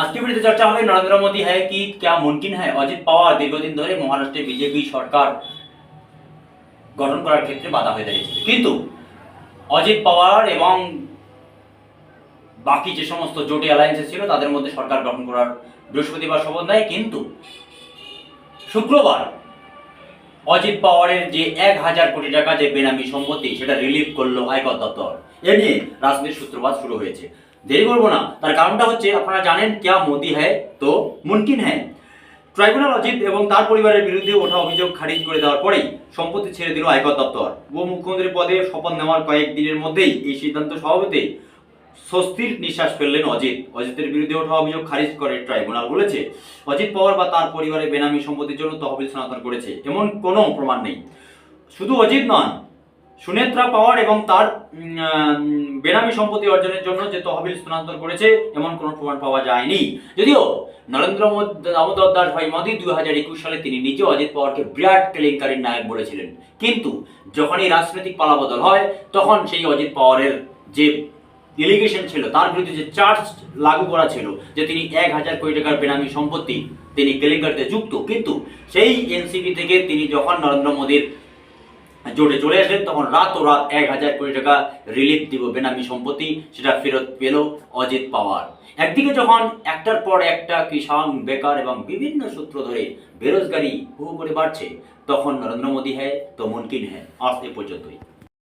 আজকে ভিডিওতে চর্চা হবে নরেন্দ্র মোদী হ্যায় কি, ক্যা মুমকিন হ্যায়? অজিত পাওয়ার দীর্ঘদিন ধরে মহারাষ্ট্রে বিজেপি সরকার গঠন করার ক্ষেত্রে বাধা হয়ে দাঁড়িয়েছিল। কিন্তু অজিত পাওয়ার এবং বাকি যে সমস্ত জোটে অ্যালায়েন্সে ছিল, তাদের মধ্যে সরকার গঠন করার বৃহস্পতিবার শপথ নেয়। কিন্তু শুক্রবার অজিত পাওয়ারের যে এক হাজার কোটি টাকা যে বেনামি সম্পত্তি, সেটা রিলিভ করল আয়কর দপ্তর। এ নিয়ে রাজনীতির সূত্রপাত শুরু হয়েছে। দেরি করব না। তার কারণটা হচ্ছে, আপনারা জানেন ক্যা মোদি হ্যায়, তো মুমকিন হ্যায়। ট্রাইব্যুনাল অজিত এবং তার পরিবারের বিরুদ্ধে ওঠা অভিযোগ খারিজ করে দেওয়ার পরেই সম্পত্তি ছেড়ে দিল আয়কর দপ্তর। উপমুখ্যমন্ত্রী পদে শপথ নেওয়ার কয়েকদিনের মধ্যেই এই সিদ্ধান্ত স্বভাবতেই স্বস্তির নিঃশ্বাস ফেললেন অজিত। অজিতের বিরুদ্ধে ওঠা অভিযোগ খারিজ করে ট্রাইব্যুনাল বলেছে, অজিত পাওয়ার বা তার পরিবারের বেনামি সম্পত্তির জন্য তহবিল স্থানান্তর করেছে, এমন কোনো প্রমাণ নেই। শুধু অজিত নন সুনেত্রা পাওয়ার এবং তার বেনামি সম্পত্তি অর্জনের জন্য যে তহবিল স্থানান্তর করেছে, এমন কোনো প্রমাণ পাওয়া যায়নি। যদিও নরেন্দ্র মোদী, দামোদর দাস ভাই মোদী দুই হাজার একুশ সালে তিনি নিজে অজিত পাওয়ারকে বিরাট কেলেঙ্কারির নায়ক বলেছিলেন। কিন্তু যখনই রাজনৈতিক পালাবদল হয়, তখন সেই অজিত পাওয়ারের যে এলিগেশন ছিল, তার বিরুদ্ধে যে চার্জ লাগু করা ছিল, যে তিনি এক হাজার কোটি টাকার বেনামি সম্পত্তি তিনি কেলেঙ্কারিতে যুক্ত। কিন্তু সেই এনসিপি থেকে তিনি যখন নরেন্দ্র মোদীর জোটে চলে আসেন, তখন রাত ও রাত এক হাজার কোটি টাকা রিলিফ দিব বেনামি সম্পত্তি, সেটা ফেরত পেল অজিত পাওয়ার। একদিকে যখন একটার পর একটা কৃষক বেকার এবং বিভিন্ন সূত্র ধরে বেরোজগারি হু করে বাড়ছে, তখন নরেন্দ্র মোদী হ্যাঁ তো মুমকিন হ্যাঁ আজ এ পর্যন্তই।